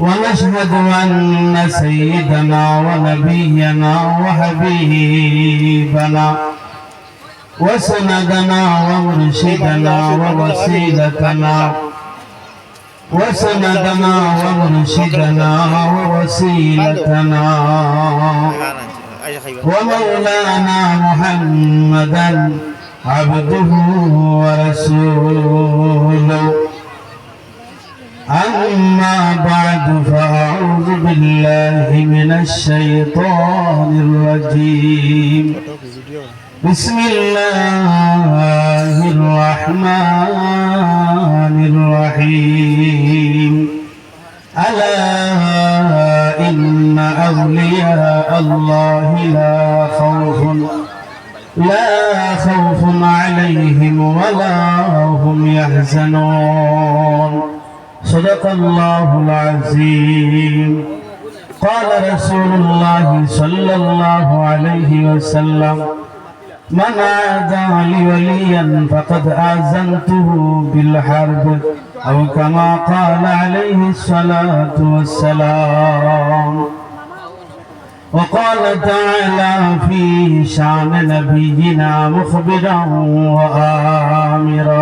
ونشهد أن سيدنا ونبينا وحبيبنا وسندنا ومرشدنا ووسيلتنا وسندنا ومرشدنا ووسيلتنا ومولانا محمدا عبده ورسوله. أما بعد فأعوذ بالله من الشيطان الرجيم. بسم الله الرحمن الرحيم. ألا إن أولياء الله لا خوف لا خوف عليهم ولا هم يحزنون. صدق الله العظيم قال رسول الله صلى الله عليه وسلم من عادى لي وليا فقد آذنته بالحرب أو كما قال عليه الصلاة والسلام وقال تعالى في شان نبينا مخبرا وآمرا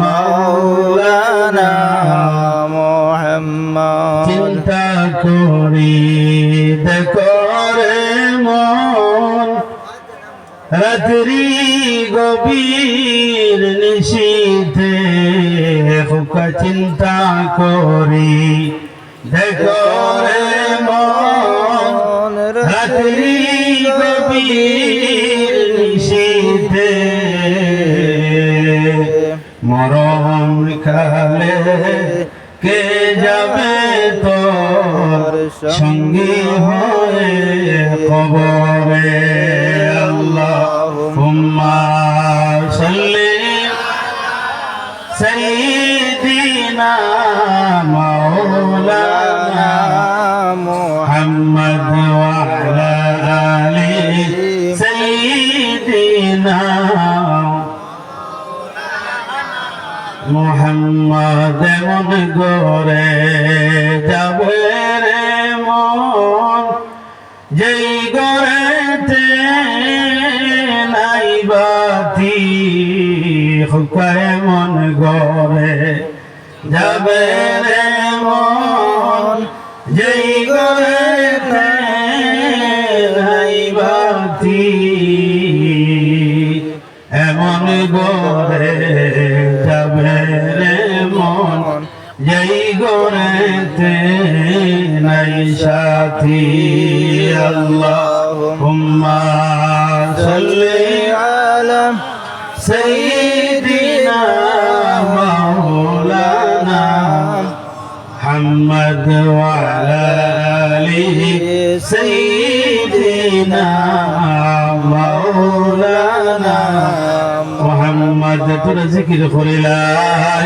মৌলানা মোহাম্মদ। চিন্তা করি দেখো রে মন। রাত্রি গভীর নিশীথে ফুকা চিন্তা করি দেখো রে মন। রাত্রি মরম খালে কে যাবে তোর সঙ্গী হয়ে কবরে? মোহাম্মদ মন গোরে যাবে রে মন। যেই গরেতে নাই বাতি হুকায় মন গরে যাবে রে মন। যেই গরেতে নাই বাতি, এমন গরে মেরে মন, যাই গোরেতে নাই সাথী আল্লাহুম্মা সাল্লি আলা সাইয়্যিদিনা মাওলানা মুহাম্মদ ওয়া আলা আলিহি تر ذکر کر لا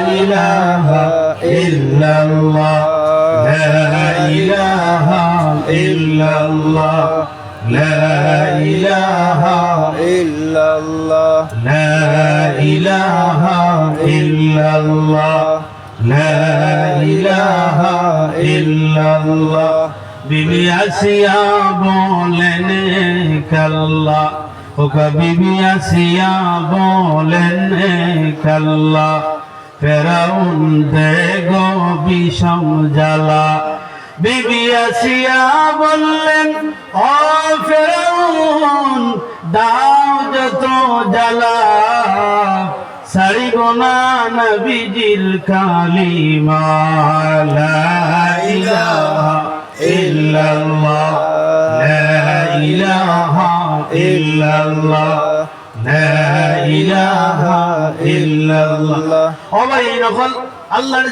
إله إلا الله. لا إله إلا الله. لا إله إلا الله. لا إله إلا الله. لا الہ إلا اللہ بی بی اسیا بولن ওকা বিবি আসিয়া বলেন কাল্লা ফেরাউন দেগ বিষম জ্বালা। বিবি আসিয়া বললেন, ও ফেরাউন, দাও যত জ্বালা সারিব না নবীজির কালিমা, লা ইলাহা ইল্লাল্লাহ। ইলাহা ইল্লাল্লাহ, লা ইলাহা ইল্লাল্লাহ। ও ভাই নকল আল্লাহর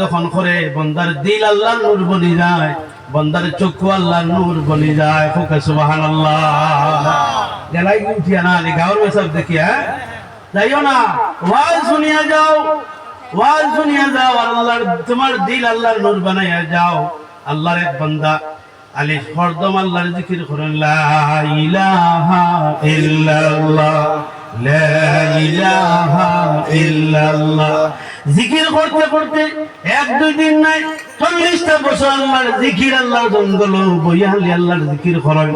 যখন করে, বন্দার দিল আল্লাহর নূর বনি যায়, বন্দার চক্ষু আল্লাহর নূর বনি যায়। ফুকে সুবহানাল্লাহ। গেলাই উঠিয়া না গাওর সব দেখি হ্যাঁ? যাইও না, ওয়াজ শুনিয়া যাও, ওয়াজ শুনিয়া যাও, আল্লাহর তোমার দিল আল্লাহর নূর বানাইয়া যাও। আল্লাহর এক বান্দা, আলি হরদম আল্লাহর জিকির করুন, লা ইলাহা ইল্লাল্লাহ, লা ইলাহা ইল্লাল্লাহ। জিকির করতে করতে এক দুই দিন নাই চল্লিশটা বছর আল্লাহর জিকির, আল্লাহর জঙ্গল বইয়ালি আল্লাহর জিকির করেন।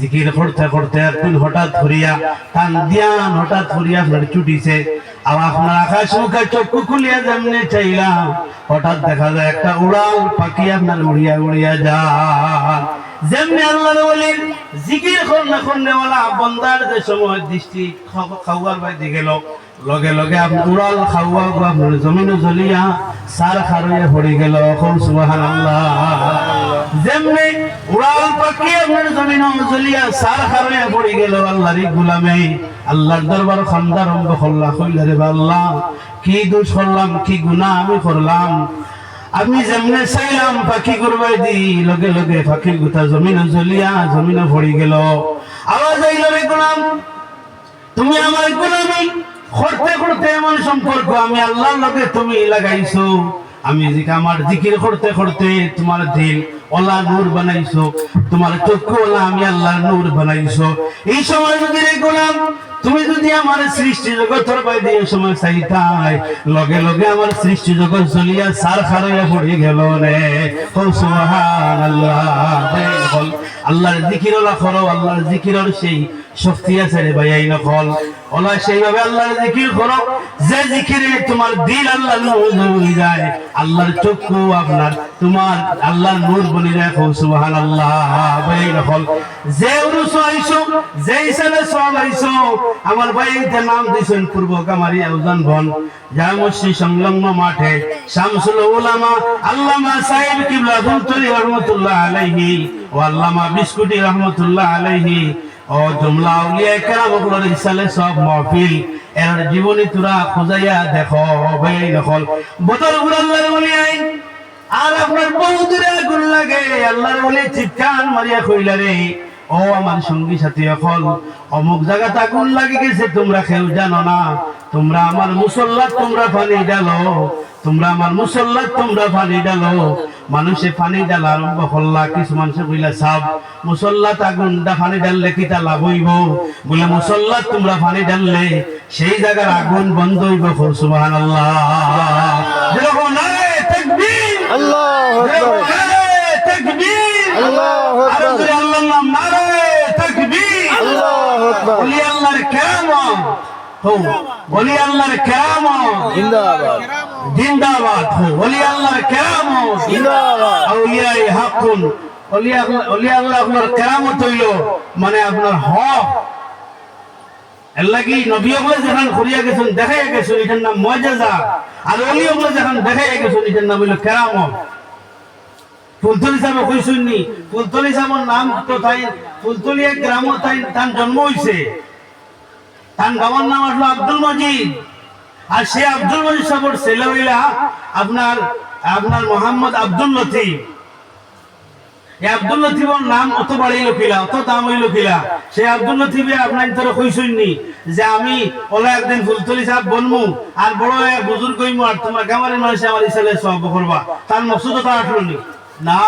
জিকির করতে করতে একদিন হঠাৎ ধরিয়া টান দিয়ান হঠাৎ ধরিয়া আপনার ছুটিছে। আর আপনার আকাশ মুখে চক্ষু খুলিয়া যেমনি চাইলাম, হঠাৎ দেখা যায় একটা উড়াল পাখি আপনার উড়িয়া উড়িয়া যান যেমনি আল্লাহ বলেন জিকির কর না করনেওয়ালা বন্দার যে সময় দৃষ্টি খাও- খাওয়ার বাইতে গেল লগে লগে উড়াল খাওয়া আপনার জমিনে জ্বলিয়া সার খারইয়া পড়ে গেল। এখন সুবাহান আল্লাহ যেমনি উড়াল পাখি আপনার জমিনে জ্বলিয়া সার খারইয়া পড়ে গেল আল্লাহরই গুলামে আল্লাহর দরবার খান্দা রম্ব খল্লা কইলা রে বা আল্লাহ, কি দোষ করলাম, কি গুনাহ আমি করলাম? আমি যেমনে চাইলাম পাখি করবাই দি, লগে লগে পাখির গোটা জমিনে জ্বলিয়া, জমিনে ভরি গেল। আওয়াজ আইল রে গোলাম, তুমি আমার গোলামি করতে করতে এমন সম্পর্ক, আমি আল্লাহর লগে তুমি লাগাইছো। আমি আমার জিকির করতে করতে তোমার দিল ওলা নূর বানাইছো, তোমার চক্ষু ওলা আমি আল্লাহর নূর বানাইছো। এই সময় যদি গোলাম তুমি যদি আমার সৃষ্টি জগতের বাইরে সময় চাইতাই, লগে লগে আমার সৃষ্টি জগৎ চলিয়া সার খারাইয়া পড়ে গেল রে। ও সুবহানাল্লাহ বল। আল্লাহর জিকির করো, আল্লাহর জিকিরের সেই শক্তি আছে রে ভাই এই নকল ওলা সেইভাবে আল্লাহর জিকির করো, যে জিকিরে তোমার দিল আল্লাহ হয়ে যায়, আল্লাহর চক্ষু আপনার, তোমার আল্লাহর নূর বনি রাখো সুবহানাল্লাহ ভাই এই নকল যে উরুস আইছো যে হিসাবে সব আইছো আমার এতে নাম দিয়েছেন পূর্ব কামারি আউজান বন। জামসি সংলগ্ন মাঠে শামসুল উলামা আল্লামা সাহেব কিবলা ফুলতলি রহমতুল্লাহ আলাইহি ও আল্লামা বিস্কুটি রহমতুল্লাহ আলাইহি। ও জুমলা আউলিয়া কেরাম ওগুলোর ইসালে সব মহফিল। এর জীবনী তোরা খুঁজাইয়া দেখো ভাই নকল। বদল বলি আই আর আপনার বহু দূরে আগুন লাগে, আল্লাহর বলে চিৎকার মারিয়া কইলা রে। ও আমার সঙ্গী সাথী এখন অমুক জায়গাতে আগুন লাগি গেছে তোমরা কেউ জানো না। তোমরা আমার মুসল্লা তোমরা পানি ডালো তোমরা আমার মুসল্লা তোমরা পানি ডালো মানুষে পানি ডালা আরম্ভ করলা কিছু মানুষে কইলা সাব মুসল্লাত আগুন দা পানি ডাললে কিটা লাভ হইব? বলে মুসল্লা তোমরা পানি ডাললে সেই জায়গার আগুন বন্ধ হইব সুবাহান আল্লাহ আল্লাহু আল্লাহু আল্লাহর নাম আল্লাহু আকবার আল্লাহর কেরামত। হো ওলি আল্লাহর কেরামত। জিন্দাবাদ। জিন্দাবাদ হো ওলি আল্লাহর কেরামত। জিন্দাবাদ। আউলিয়াই হাকুন। ওলি আল্লাহ আল্লাহ আপনার কেরামত হইল মানে আপনার হক। এর লাগি নবী ওগুলো যখন করিয়া গেছেন দেখাইয়া গেছেন এটার নাম মজাজা আর অলি ওগুলো যখন দেখাইয়া গেছেন এটার নাম হইল কেরামত। আব্দুল সে আপনার মোহাম্মদ আব্দুল লতিফ। আব্দুল লতিফের নাম অত বাড়িল কিলা অত দাম হইল কিলা সেই আব্দুল লতিফে আপনার যে আমি ওলা একদিন ফুলতলি সাহেব বনমু, আর বড় বুজুর্গ আর তোমার গামারের মানুষ আমার ইসালে সব করবা। তার মকসুদ তো আসলো নি না।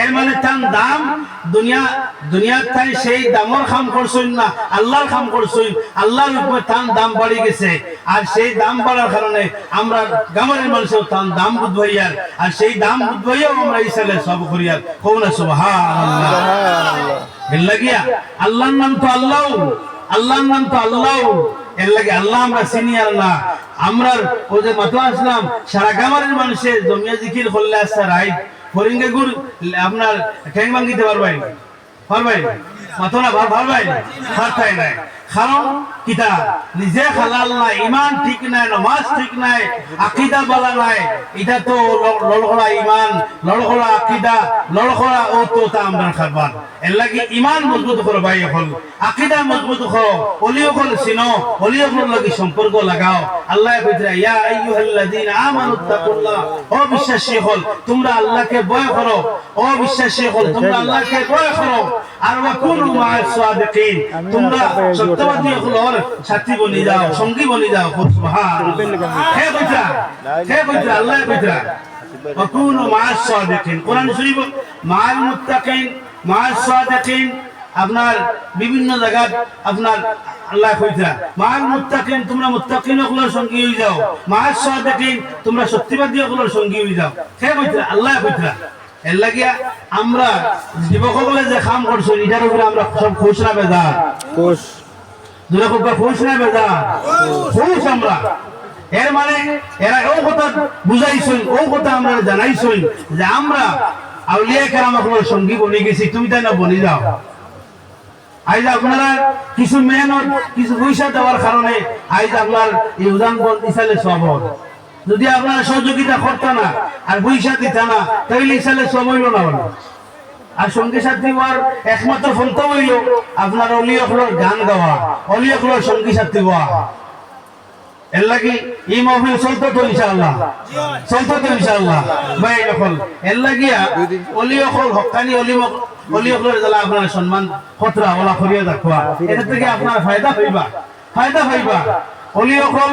এর মানে তার দাম দুনিয়া দুনিয়ার তাই সেই দামর খাম করছই না আল্লাহর খাম করছই আল্লাহর উপরে তার দাম বাড়ি গেছে। আর সেই দাম বাড়ার কারণে আমরা গামারের মানুষের তার দাম বুধবাইয়ার আর সেই দাম বুধবাইয়াও আমরা এই সালে সব করিয়ার। কোন সুবহানাল্লাহ। লাগিয়া আল্লাহর নাম তো আল্লাহ। আল্লাহর নাম তো আল্লাহ। এর লাগে আল্লাহ আমরা সিনিয়র না। আমরা ও যে মাতো আসলাম সারা গামারের মানুষের জমিয়া জিকির করলে আসছে রাইট? ফরিঙ্গে গুড় আপনার ঠ্যাং ভাঙ্গিতে পারবাই পারবাই মাতো না, ভালো পারবাই পারতাই নাই। কারণ কিতা? নিজে হালাল নাই, ইমান ঠিক নাই ঠিক নাই, আকিদা নাই। তো লড়খড়া ইমান, লড়খড়া আকিদা, লড়খড়া ও তো তা আমরা খাবার এর লাগি ইমান মজবুত করো ভাই এখন। আকিদা মজবুত লাগি সম্পর্ক লাগাও। আল্লাহ কইছে, ইয়া আমানু তাকুল্লাহ। ও বিশ্বাসী হল, তোমরা আল্লাহকে ভয় করো। ও বিশ্বাসী হল, তোমরা আল্লাহকে ভয় করো। আর মা'আস সাদিকিন তোমরা সত্যবাদী হল সাথী বনি যাও সঙ্গী বনি যাও খুব সুবহানাল্লাহ হে কইছে হে কইছে আল্লাহ কইছে وكونوا مع الصادقين কোরআন শরীফ مع المتقين مع الصادقين আপনার বিভিন্ন জায়গা আপনার আল্লাহ কইতা মাল মুত্তাকিন তোমরা মুত্তাকিন গুলোর সঙ্গী হয়ে যাও মাল সাদিকিন তোমরা সত্যবাদী গুলোর সঙ্গী হয়ে যাও কে কইতা আল্লাহ কইতা এর লাগিয়া আমরা যুবকসকলে যে কাম করছ এটার উপরে আমরা সব খুশ না দুরা খুব খুশ না খুশ আমরা। এর মানে এরা ও কথা বুঝাইছই ও কথা আমরা জানাইছই যে আমরা আউলিয়া কেরাম আপনার সঙ্গী বনে গেছি তুমি তাই না বনে যাও। আজ আপনারা কিছু মেহনত কিছু পয়সা দেওয়ার কারণে আজ আপনার উদান ইসালে সব। যদি আপনারা সহযোগিতা করতো না আর পয়সা দিত না তাহলে ইসালে হইল না বলো আর সঙ্গে সাথী হওয়ার একমাত্র ফন্ত হইল আপনার অলি অকলোর গান গাওয়া, অলি অকলোর সঙ্গী সাথী হওয়া। এর এই চলতো তো চলতো তো ভাই এখন এর লাগিয়া অলি অকল হকানি অলি অলি অকলের জ্বালা আপনার সম্মান খতরা, ওলা এটা থেকে আপনার ফায়দা হইবা ফায়দা হইবা অলি অকল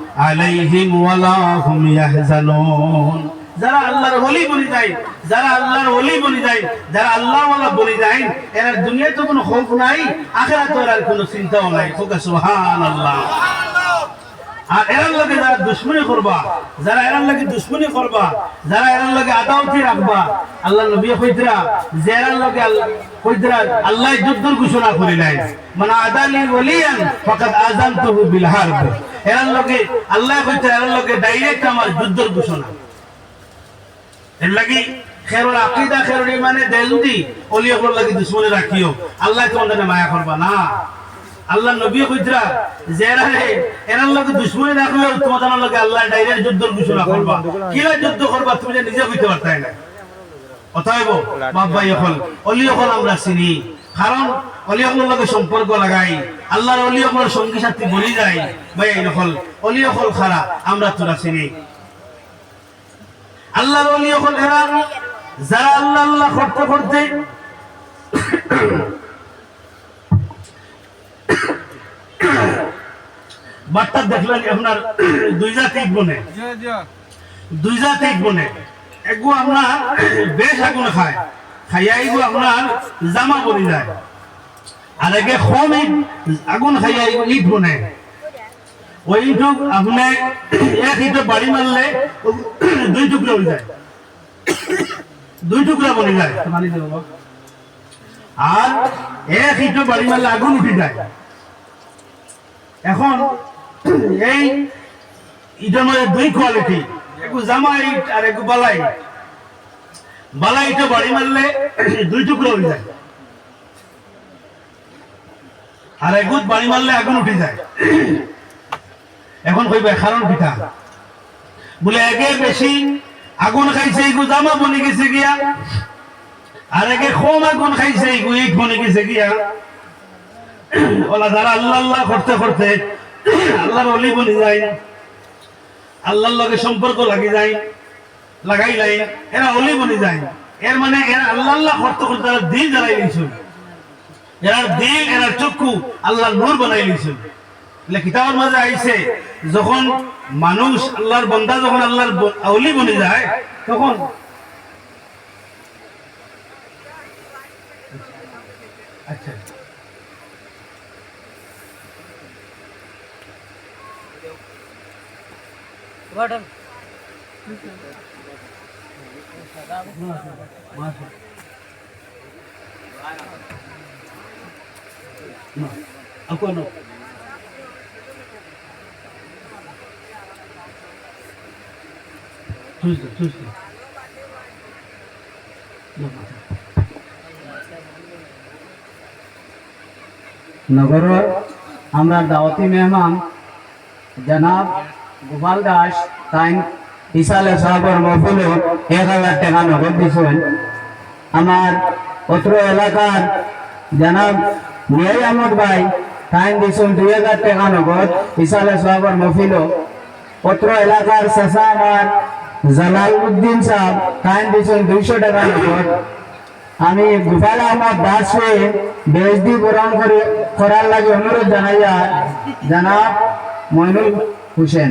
আলাইহিম ওয়ালা হুম ইয়াহজানুন। যারা আল্লাহর ওলি বলি যায়, যারা আল্লাহর ওলি বলি যায়, যারা আল্লাহ ওয়ালা বলি যায়, এরা দুনিয়াতে কোনো খোফ নাই আখিরাতে আর কোনো চিন্তাও নাই। সুবহানাল্লাহ। আর এরার লগে যারা দুশ্মনী করবা, যারা এরার লগে দুশ্মনী করবা, যারা এরার লগে আদাওতি রাখবা, আল্লাহ নবী কইতরা, যে এরার লগে কইতরা আল্লাহ যুদ্ধের ঘোষণা করি নাই। মানে আদালি ওলিয়ান ফাকাদ আযানতুহু বিল হারব। এরার লগে, আল্লাহ কইতরা এরার লগে ডাইরেক্ট আমার যুদ্ধের ঘোষণা। এর লাগি খেরুল আকিদা, খেরুল ইমানে দেলদি অলিয়গুলোর লাগি দুশ্মনী রাখিও। আল্লাহ তোমাদের মায়া করবা না। আল্লাহ নবী কইতরা, যে এরা রে, এরার লগে দুশ্মনী রাখলে তোমাদের লগে আল্লাহ ডাইরেক্ট যুদ্ধ ঘোষণা করবা। কিলা যুদ্ধ করবা, তুমি যে নিজে কইতে পারতাই না। অতএব বাবা ইহল অলি হল আমরা চিনি। কারণ, অলি হলের লগে সম্পর্ক লাগাই। আল্লাহর অলি হলের সঙ্গী সাথী বলি যায়। ভাই হল অলি হল খারা, আমরা তোরা চিনি। আল্লাহর অলি হল এরা যারা আল্লাহ আল্লাহ করতে করতে বার্তা দেখলেন আপনার দুই জাতি বনে। দুই জাতি বনে। এগু আপনার বেশ আগুন খায়। খাইয়া এগু আপনার জামা পরি যায়। আর একে কম আগুন খাইয়া এগু ইট বনে। ওই ইটক আপনি এক ইটে বাড়ি মারলে দুই টুকরা হয়ে যায়। দুই টুকরা বনে যায়। আর এক ইটে বাড়ি মারলে আগুন উঠে যায়। এখন এই ইটার মধ্যে দুই কোয়ালিটি, একটু জামা ইট আর একটু বালা ইট বালা ইটে বাড়ি মারলে দুই টুকরো হয়ে যায়। আর এগুত বাড়ি মারলে আগুন উঠে যায়। এখন কইবে কারণ পিঠা। বলে, একে বেশি আগুন খাইছে, এগু জামা বনে গেছে গিয়া। আর একে খোম আগুন খাইছে গুই ফোনে গেছে গিয়া। ওলা যারা আল্লাহ আল্লাহ করতে করতে আল্লাহর অলি বলি যায়, আল্লাহর লগে সম্পর্ক লাগি যায়, লাগাই লাই, এরা অলি বলি যায়। এর মানে এরা আল্লাহ আল্লাহ করতে করতে তারা দিল জ্বালাই নিয়েছিল এরা দিল, এরা চক্ষু আল্লাহর নূর বানাই নিয়েছিল কিতাবের মাঝে আইছে, যখন মানুষ আল্লাহর বন্দা যখন আল্লাহর অলি বলি যায়, তখন আচ্ছা। Bottom Akwano. Tuesday, Tuesday. नगर हमारा दावती मेहमान जनाब গোপাল দাস তাই ইসালে সাহর মহফিলে এক হাজার টাকা নগদ দিছেন আমার অত্র এলাকার জনাব মিয়াই আহমদ ভাই তাই দিছেন দুই হাজার টাকা নগদ ইসালে সাহর মহফিল। অত্র এলাকার শেষা আমার জালাল সাহেব তাই দিছেন দুইশো টাকা নগদ। আমি গোপাল আহমদ দাসকে বেজদি বরণ করে করার লাগে অনুরোধ জানাইয়া জানাব মইনুল হোসেন